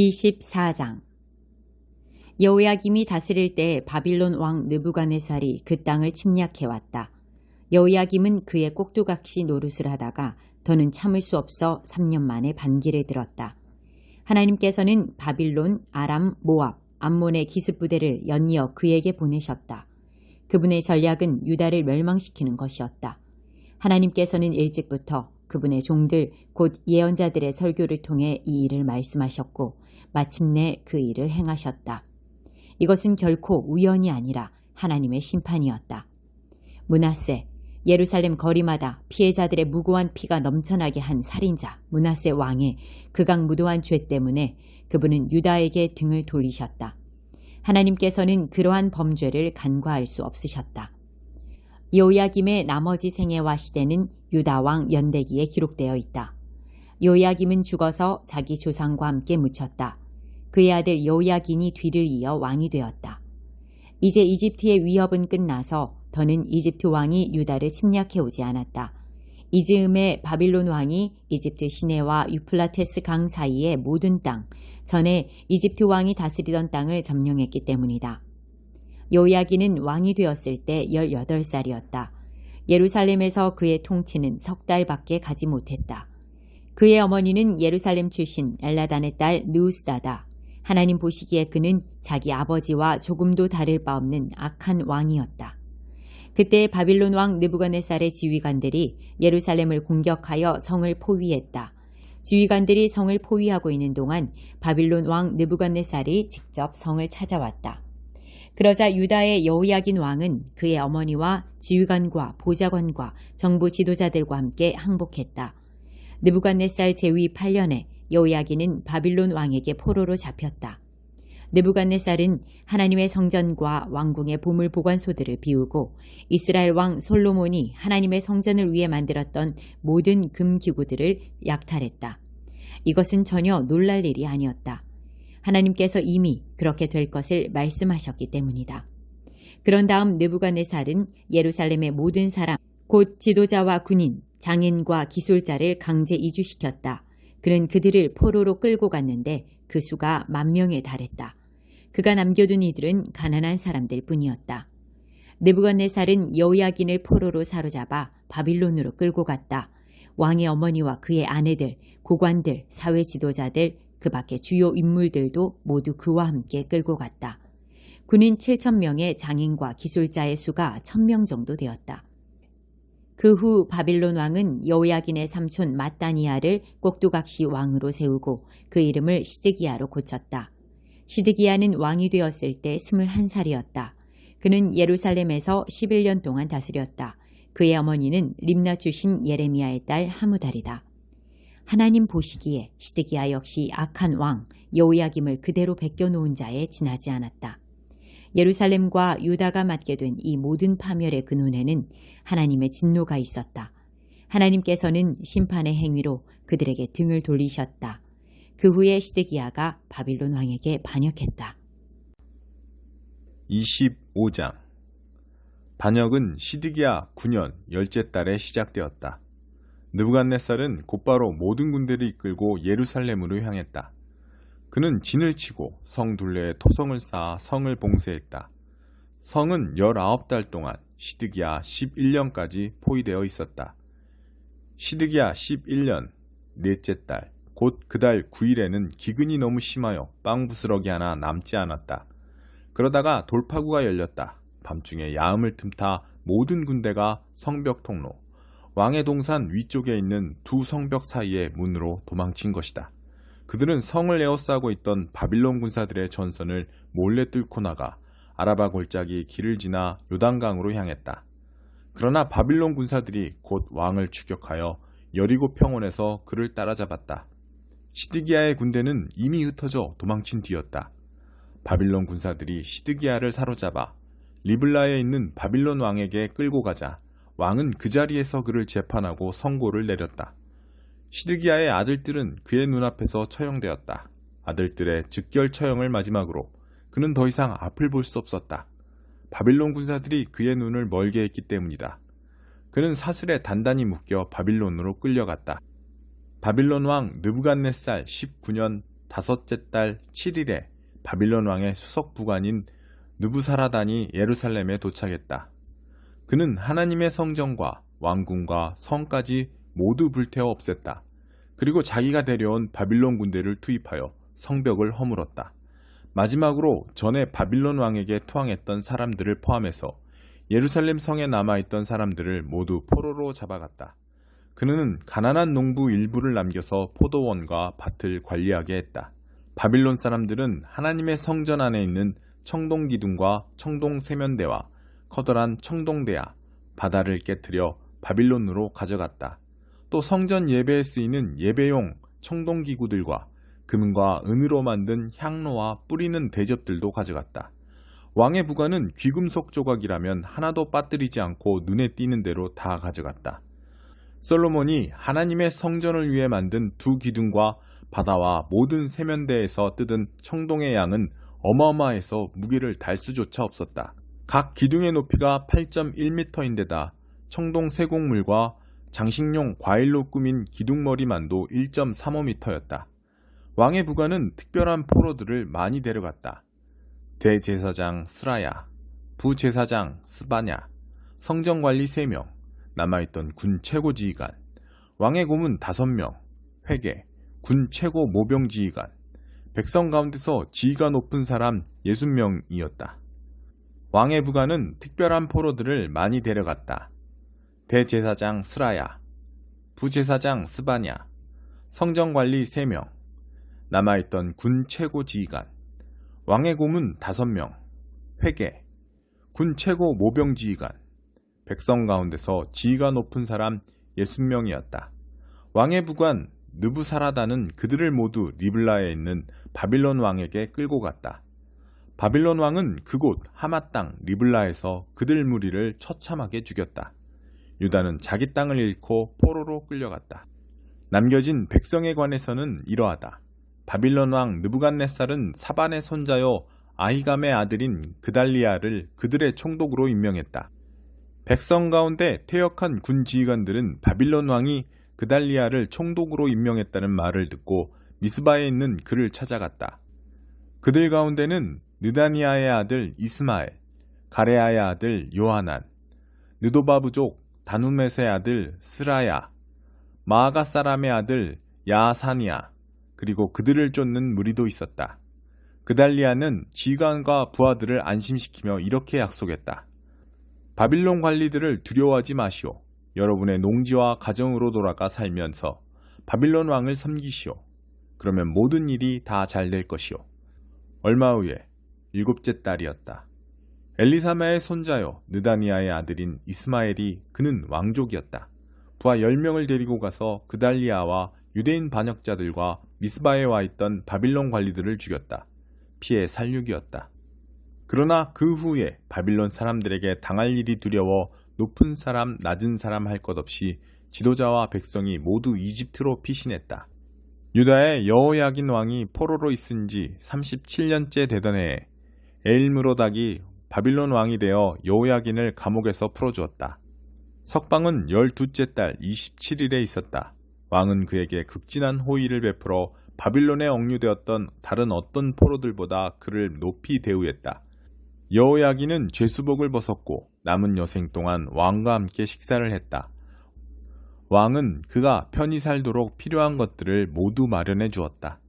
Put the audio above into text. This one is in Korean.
24장 여호야김이 다스릴 때 바빌론 왕 느부갓네살이 그 땅을 침략해 왔다. 여호야김은 그의 꼭두각시 노릇을 하다가 더는 참을 수 없어 3년 만에 반기를 들었다. 하나님께서는 바빌론, 아람, 모압, 암몬의 기습 부대를 연이어 그에게 보내셨다. 그분의 전략은 유다를 멸망시키는 것이었다. 하나님께서는 일찍부터 그분의 종들 곧 예언자들의 설교를 통해 이 일을 말씀하셨고 마침내 그 일을 행하셨다. 이것은 결코 우연이 아니라 하나님의 심판이었다. 문하세 예루살렘 거리마다 피해자들의 무고한 피가 넘쳐나게 한 살인자 문하세 왕의 극악 무도한 죄 때문에 그분은 유다에게 등을 돌리셨다. 하나님께서는 그러한 범죄를 간과할 수 없으셨다. 요야김의 나머지 생애와 시대는 유다 왕 연대기에 기록되어 있다. 요야김은 죽어서 자기 조상과 함께 묻혔다. 그의 아들 요야긴이 뒤를 이어 왕이 되었다. 이제 이집트의 위협은 끝나서 더는 이집트 왕이 유다를 침략해 오지 않았다. 이 즈음에 바빌론 왕이 이집트 시내와 유플라테스 강 사이의 모든 땅, 전에 이집트 왕이 다스리던 땅을 점령했기 때문이다. 요야기는 왕이 되었을 때 18살이었다. 예루살렘에서 그의 통치는 석 달밖에 가지 못했다. 그의 어머니는 예루살렘 출신 엘라단의 딸 누우스다다. 하나님 보시기에 그는 자기 아버지와 조금도 다를 바 없는 악한 왕이었다. 그때 바빌론 왕 느부갓네살의 지휘관들이 예루살렘을 공격하여 성을 포위했다. 지휘관들이 성을 포위하고 있는 동안 바빌론 왕 느부갓네살이 직접 성을 찾아왔다. 그러자 유다의 여호야긴 왕은 그의 어머니와 지휘관과 보좌관과 정부 지도자들과 함께 항복했다. 느부갓네살 제위 8년에 여호야긴은 바빌론 왕에게 포로로 잡혔다. 느부갓네살은 하나님의 성전과 왕궁의 보물 보관소들을 비우고 이스라엘 왕 솔로몬이 하나님의 성전을 위해 만들었던 모든 금 기구들을 약탈했다. 이것은 전혀 놀랄 일이 아니었다. 하나님께서 이미 그렇게 될 것을 말씀하셨기 때문이다. 그런 다음 느부갓네살은 예루살렘의 모든 사람, 곧 지도자와 군인, 장인과 기술자를 강제 이주시켰다. 그는 그들을 포로로 끌고 갔는데 그 수가 만 명에 달했다. 그가 남겨둔 이들은 가난한 사람들 뿐이었다. 느부갓네살은 여호야긴을 포로로 사로잡아 바빌론으로 끌고 갔다. 왕의 어머니와 그의 아내들, 고관들, 사회 지도자들, 그 밖의 주요 인물들도 모두 그와 함께 끌고 갔다. 군인 7천명의 장인과 기술자의 수가 1000명 정도 되었다. 그 후 바빌론 왕은 여호야긴의 삼촌 마따니아를 꼭두각시 왕으로 세우고 그 이름을 시드기야로 고쳤다. 시드기야는 왕이 되었을 때 21살이었다. 그는 예루살렘에서 11년 동안 다스렸다. 그의 어머니는 림나 출신 예레미야의 딸 하무달이다. 하나님 보시기에 시드기야 역시 악한 왕 여호야김을 그대로 베껴놓은 자에 지나지 않았다. 예루살렘과 유다가 맞게 된 이 모든 파멸의 근원에는 하나님의 진노가 있었다. 하나님께서는 심판의 행위로 그들에게 등을 돌리셨다. 그 후에 시드기야가 바빌론 왕에게 반역했다. 25장 반역은 시드기야 9년 열째 달에 시작되었다. 느부갓네살은 곧바로 모든 군대를 이끌고 예루살렘으로 향했다. 그는 진을 치고 성 둘레에 토성을 쌓아 성을 봉쇄했다. 성은 19달 동안 시드기야 11년까지 포위되어 있었다. 시드기야 11년 넷째 달, 곧 그 달 9일에는 기근이 너무 심하여 빵 부스러기 하나 남지 않았다. 그러다가 돌파구가 열렸다. 밤중에 야음을 틈타 모든 군대가 성벽 통로, 왕의 동산 위쪽에 있는 두 성벽 사이의 문으로 도망친 것이다. 그들은 성을 에워싸고 있던 바빌론 군사들의 전선을 몰래 뚫고 나가 아라바 골짜기 길을 지나 요단강으로 향했다. 그러나 바빌론 군사들이 곧 왕을 추격하여 여리고 평원에서 그를 따라잡았다. 시드기야의 군대는 이미 흩어져 도망친 뒤였다. 바빌론 군사들이 시드기야를 사로잡아 리블라에 있는 바빌론 왕에게 끌고 가자 왕은 그 자리에서 그를 재판하고 선고를 내렸다. 시드기야의 아들들은 그의 눈앞에서 처형되었다. 아들들의 즉결 처형을 마지막으로 그는 더 이상 앞을 볼 수 없었다. 바빌론 군사들이 그의 눈을 멀게 했기 때문이다. 그는 사슬에 단단히 묶여 바빌론으로 끌려갔다. 바빌론 왕 느부갓네살 19년 다섯째 달 7일에 바빌론 왕의 수석 부관인 느부사라단이 예루살렘에 도착했다. 그는 하나님의 성전과 왕궁과 성까지 모두 불태워 없앴다. 그리고 자기가 데려온 바빌론 군대를 투입하여 성벽을 허물었다. 마지막으로 전에 바빌론 왕에게 투항했던 사람들을 포함해서 예루살렘 성에 남아있던 사람들을 모두 포로로 잡아갔다. 그는 가난한 농부 일부를 남겨서 포도원과 밭을 관리하게 했다. 바빌론 사람들은 하나님의 성전 안에 있는 청동 기둥과 청동 세면대와 커다란 청동대야, 바다를 깨뜨려 바빌론으로 가져갔다. 또 성전 예배에 쓰이는 예배용 청동 기구들과 금과 은으로 만든 향로와 뿌리는 대접들도 가져갔다. 왕의 부관은 귀금속 조각이라면 하나도 빠뜨리지 않고 눈에 띄는 대로 다 가져갔다. 솔로몬이 하나님의 성전을 위해 만든 두 기둥과 바다와 모든 세면대에서 뜯은 청동의 양은 어마어마해서 무게를 달 수조차 없었다. 각 기둥의 높이가 8.1m인데다 청동 세곡물과 장식용 과일로 꾸민 기둥머리만도 1.35m였다. 왕의 부관은 특별한 포로들을 많이 데려갔다. 대제사장 스라야, 부제사장 스바냐, 성전관리 3명, 남아있던 군 최고 지휘관, 왕의 고문 5명, 회계, 군 최고 모병 지휘관, 백성 가운데서 지위가 높은 사람 60명이었다. 왕의 부관은 특별한 포로들을 많이 데려갔다. 대제사장 스라야, 부제사장 스바냐, 성전관리 3명, 남아있던 군 최고 지휘관, 왕의 고문 5명, 회계, 군 최고 모병 지휘관, 백성 가운데서 지위가 높은 사람 60명이었다. 왕의 부관 느부사라다는 그들을 모두 리블라에 있는 바빌론 왕에게 끌고 갔다. 바빌론 왕은 그곳 하마 땅 리블라에서 그들 무리를 처참하게 죽였다. 유다는 자기 땅을 잃고 포로로 끌려갔다. 남겨진 백성에 관해서는 이러하다. 바빌론 왕 느부갓네살은 사반의 손자요 아히감의 아들인 그달리아를 그들의 총독으로 임명했다. 백성 가운데 퇴역한 군 지휘관들은 바빌론 왕이 그달리아를 총독으로 임명했다는 말을 듣고 미스바에 있는 그를 찾아갔다. 그들 가운데는 느다니아의 아들 이스마엘, 가레아의 아들 요하난, 느도바 부족 다누멧의 아들 스라야, 마아가 사람의 아들 야사니아, 그리고 그들을 쫓는 무리도 있었다. 그달리아는 지휘관과 부하들을 안심시키며 이렇게 약속했다. 바빌론 관리들을 두려워하지 마시오. 여러분의 농지와 가정으로 돌아가 살면서 바빌론 왕을 섬기시오. 그러면 모든 일이 다 잘 될 것이오. 얼마 후에 일곱째 딸이었다. 엘리사마의 손자요 느다니아의 아들인 이스마엘이 그는 왕족이었다. 부하 10명을 데리고 가서 그달리아와 유대인 반역자들과 미스바에 와 있던 바빌론 관리들을 죽였다. 피해 살육이었다. 그러나 그 후에 바빌론 사람들에게 당할 일이 두려워 높은 사람, 낮은 사람 할 것 없이 지도자와 백성이 모두 이집트로 피신했다. 유다의 여호야긴 왕이 포로로 있은 지 37년째 되던 해에 에일무로닥이 바빌론 왕이 되어 여호야긴을 감옥에서 풀어주었다. 석방은 12째 달 27일에 있었다. 왕은 그에게 극진한 호의를 베풀어 바빌론에 억류되었던 다른 어떤 포로들보다 그를 높이 대우했다. 여호야기는 죄수복을 벗었고 남은 여생 동안 왕과 함께 식사를 했다. 왕은 그가 편히 살도록 필요한 것들을 모두 마련해 주었다.